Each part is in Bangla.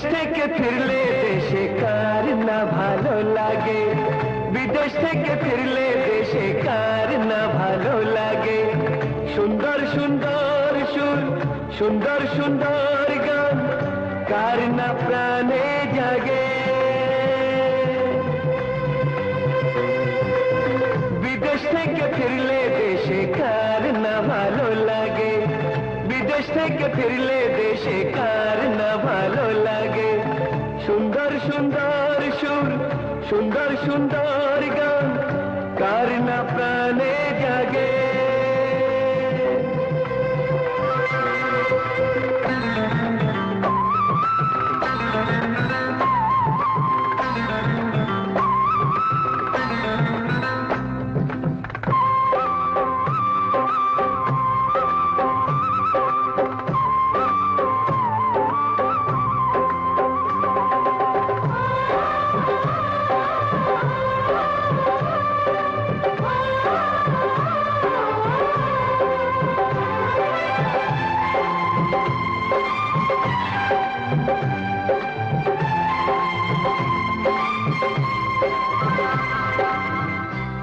বিদেশ থেকে ফিরলে দেশে কার না ভালো লাগে? বিদেশ থেকে ফিরলে দেশে কার না ভালো লাগে? সুন্দর সুন্দর সুর, সুন্দর সুন্দর গান, কার না প্রাণে জাগে? বিদেশ থেকে ফিরলে দেশে কার না ভালো লাগে? বিদেশ থেকে ফিরলে দেশে কার না ভালো সুন্দর সুন্দর গান কার না প্রাণে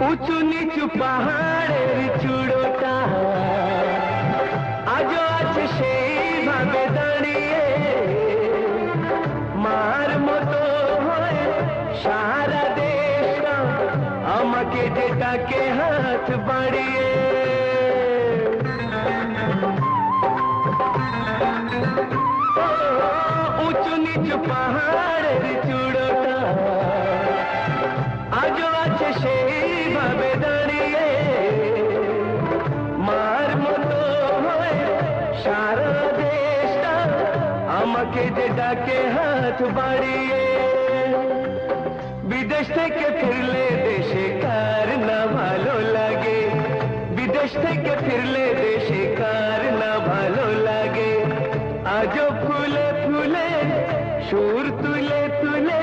উঁচু নিচু পাহাড়ের চূড়োটা। আজও আছে সেইভাবে দাঁড়িয়ে। মার মতো হয়ে সারা দেশটা আমাকে যে ডাকে হাত বাড়িয়ে। উঁচু নিচু পাহাড়ের চূড়োটা। আজও আছে দাঁড়িয়ে মার মতো সারা দেশটা। আমাকে যে ডাকে বাড়িয়ে, বিদেশ থেকে ফিরলে দেশে কার তুলে তুলে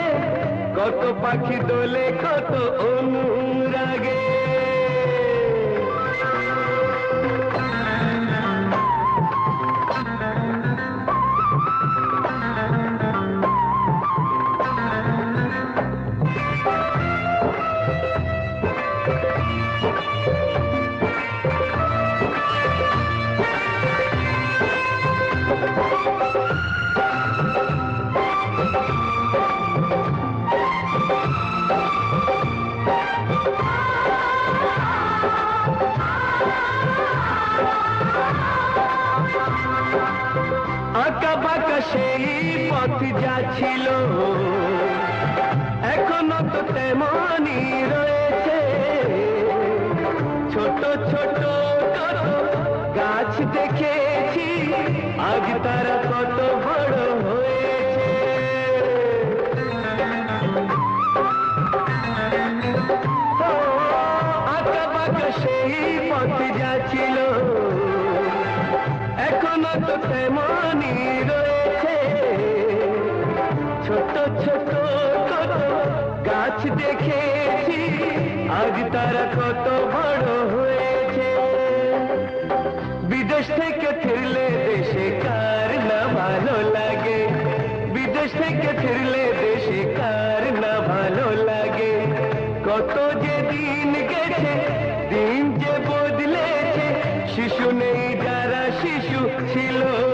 কত পাখি দোলে কত অনুরাগে। আঁকা বাঁকা সেই পথ যাচ্ছিল। এখনও তো তেমনই রয়েছে। ছোট ছোট গাছ দেখেছি। আজ তারা কত বড় হয়েছে এখনও রয়েছে। ছোট ছোট কত গাছ দেখেছি। আজ তারা কত বড় হয়েছে। বিদেশ থেকে ফিরলে দেশে কার না ভালো লাগে? বিদেশ থেকে ফিরলে দেশে কার না ভালো লাগে? কত যে দিন গেছে, দিন যে বদলেছে, শিশু নেই ছিল।